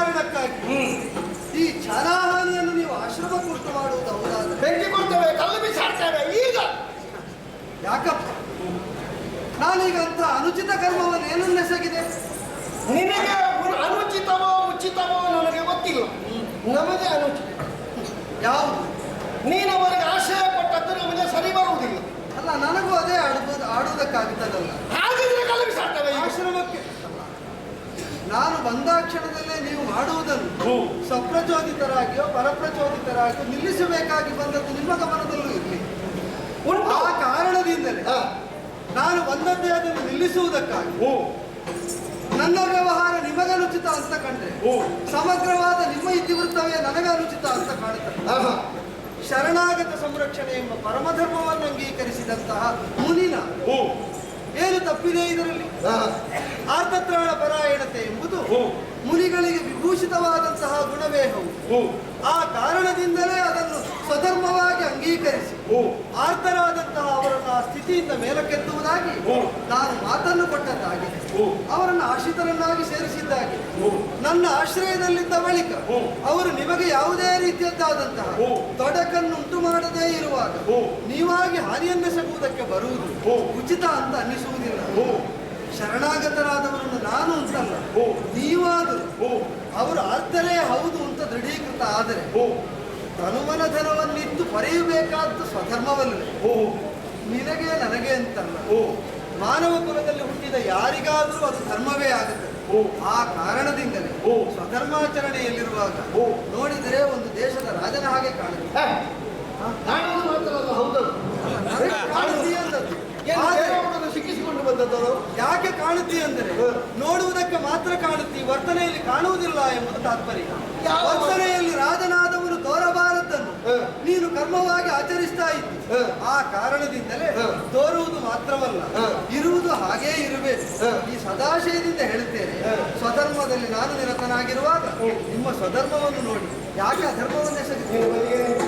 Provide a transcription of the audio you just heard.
ನಿವಾರಣಕ್ಕಾಗಿ ಈ ಛಾನಾಹಾನಿಯನ್ನು ನೀವು ಆಶ್ರಮಕ್ಕೆ ಉಂಟು ಮಾಡುವುದು ಹೌದಾದ್ರೆ? ಬೆಂಕಿ ಕೊಡ್ತೇವೆ ಕಲ್ಲು ಬಿಸಾಡ್ತೇವೆ ಈಗ. ಯಾಕಪ್ಪ? ನಾನೀಗ ಅಂತ ಅನುಚಿತ ಕರ್ಮವನ್ನು ಏನನ್ನೆಸಗಿದೆ ನಿನಗೆ ಅನುಚಿತವೋ ಉಚಿತವೋ ನನಗೆ ಗೊತ್ತಿಲ್ಲ. ನಮಗೆ ಅನುಚಿತ. ಯಾವುದು? ನೀನು ಅವರಿಗೆ ಆಶಯ ಪಟ್ಟದ್ದು ನಮಗೆ ಸರಿ ಬರುವುದಿಲ್ಲ. ಅಲ್ಲ ನನಗೂ ಅದೇ ಆಡುವುದು ಆಡುವುದಕ್ಕಾಗ್ತದಲ್ಲ ಹಾಗಿದ್ರೆ ಕಲ್ಲು ಬಿಸಾಡ್ತೇವೆ ಈಗ ಆಶ್ರಮಕ್ಕೆ ನಾನು ಬಂದಾಕ್ಷಣದಲ್ಲೇ ನೀವು ಮಾಡುವುದನ್ನು ಸ್ವಪ್ರಚೋದಿತರಾಗಿಯೋ ಪರಪ್ರಚೋದಿತರಾಗಿಯೋ ನಿಲ್ಲಿಸಬೇಕಾಗಿ ಬಂದದ್ದು ನಿಮ್ಮ ಗಮನದಲ್ಲೂ ಇರಲಿ. ಆ ಕಾರಣದಿಂದಲೇ ನಾನು ಬಂದದ್ದೇ ಅದನ್ನು ನಿಲ್ಲಿಸುವುದಕ್ಕಾಗಿ ನನ್ನ ವ್ಯವಹಾರ ನಿಮಗನುಚಿತ ಅಂತ ಕಂಡ್ರೆ ಸಮಗ್ರವಾದ ನಿಮ್ಮ ಇತಿವೃತ್ತವೇ ನನಗೆ ಅನುಚಿತ ಅಂತ ಕಾಣುತ್ತದೆ ಆಹಾ. ಶರಣಾಗತ ಸಂರಕ್ಷಣೆ ಎಂಬ ಪರಮಧರ್ಮವನ್ನು ಅಂಗೀಕರಿಸಿದಂತಹ ಮುನಿನ ಏನು ತಪ್ಪಿದೆ ಇದರಲ್ಲಿ. ಆರ್ತತ್ರಾಣ ಪರಾಯಣತೆ ಎಂಬುದು ಮುನಿಗಳಿಗೆ ವಿಭೂಷಿತವಾದಂತಹ ಗುಣವೇ ಹೌದು ಆ ಕಾರಣದಿಂದಲೇ ಅದನ್ನು ಸ್ವಧರ್ಮವಾಗಿ ಅಂಗೀಕರಿಸಿ ಆರ್ತರಾದಂತಹ ಅವರನ್ನು ಆ ಸ್ಥಿತಿಯಿಂದ ಮೇಲಕ್ಕೆತ್ತುವುದಾಗಿ ನಾನು ಮಾತನ್ನು ಕೊಟ್ಟದ್ದಾಗಿ ಅವರನ್ನು ಆಶ್ರಿತರನ್ನಾಗಿ ಸೇರಿಸಿದ್ದಾಗಿ ನನ್ನ ಆಶ್ರಯದಲ್ಲಿದ್ದ ಬಳಿಕ ಅವರು ನಿಮಗೆ ಯಾವುದೇ ರೀತಿಯದ್ದಾದಂತಹ ತೊಡಕನ್ನುಂಟು ಮಾಡದೇ ಇರುವಾಗ ನೀವಾಗಿ ಹಾನಿಯನ್ನೆಸಗುವುದಕ್ಕೆ ಬರುವುದು ಉಚಿತ ಅಂತ ಅನ್ನಿಸುವುದಿಲ್ಲ. ಶರಣಾಗತರಾದವರನ್ನು ನಾನು ಅಂತಲ್ಲ. ನೀವಾದರೂ ಅವರು ಅರ್ಥಲೇ ಹೌದು ಅಂತ ದೃಢೀಕೃತ ಆದರೆ ತನುಮನ ಧನವನ್ನಿತ್ತು ಸ್ವಧರ್ಮವಲ್ಲ ಸ್ವಧರ್ಮವಲ್ಲವೇ ನಿನಗೆ ನನಗೆ ಅಂತಲ್ಲ. ಮಾನವ ಕುಲದಲ್ಲಿ ಹುಟ್ಟಿದ ಯಾರಿಗಾದರೂ ಅದು ಧರ್ಮವೇ ಆಗುತ್ತದೆ ಆ ಕಾರಣದಿಂದಲೇ ಸ್ವಧರ್ಮಾಚರಣೆಯಲ್ಲಿರುವಾಗ ನೋಡಿದರೆ ಒಂದು ದೇಶದ ರಾಜನ ಹಾಗೆ ಕಾಣುತ್ತೆ. ಸಿಕ್ಕಿಸಿಕೊಂಡು ಬಂದದ್ದು ಯಾಕೆ ಕಾಣುತ್ತಿ ಅಂದರೆ ನೋಡುವುದಕ್ಕೆ ಮಾತ್ರ ಕಾಣುತ್ತಿ ವರ್ತನೆಯಲ್ಲಿ ಕಾಣುವುದಿಲ್ಲ ಎಂಬುದು ತಾತ್ಪರ್ಯ. ನೀನು ಕರ್ಮವಾಗಿ ಆಚರಿಸ್ತಾ ಇದ್ದಿ. ಆ ಕಾರಣದಿಂದಲೇ ತೋರುವುದು ಮಾತ್ರವಲ್ಲ ಇರುವುದು ಹಾಗೇ ಇರಬೇಕು. ಈ ಸದಾಶಯದಿಂದ ಹೇಳುತ್ತೇನೆ ಸ್ವಧರ್ಮದಲ್ಲಿ ನಾನು ನಿರತನಾಗಿರುವಾಗ ನಿಮ್ಮ ಸ್ವಧರ್ಮವನ್ನು ನೋಡಿ ಯಾಕೆ ಅಧರ್ಮವನ್ನೇ ನಿಂತು.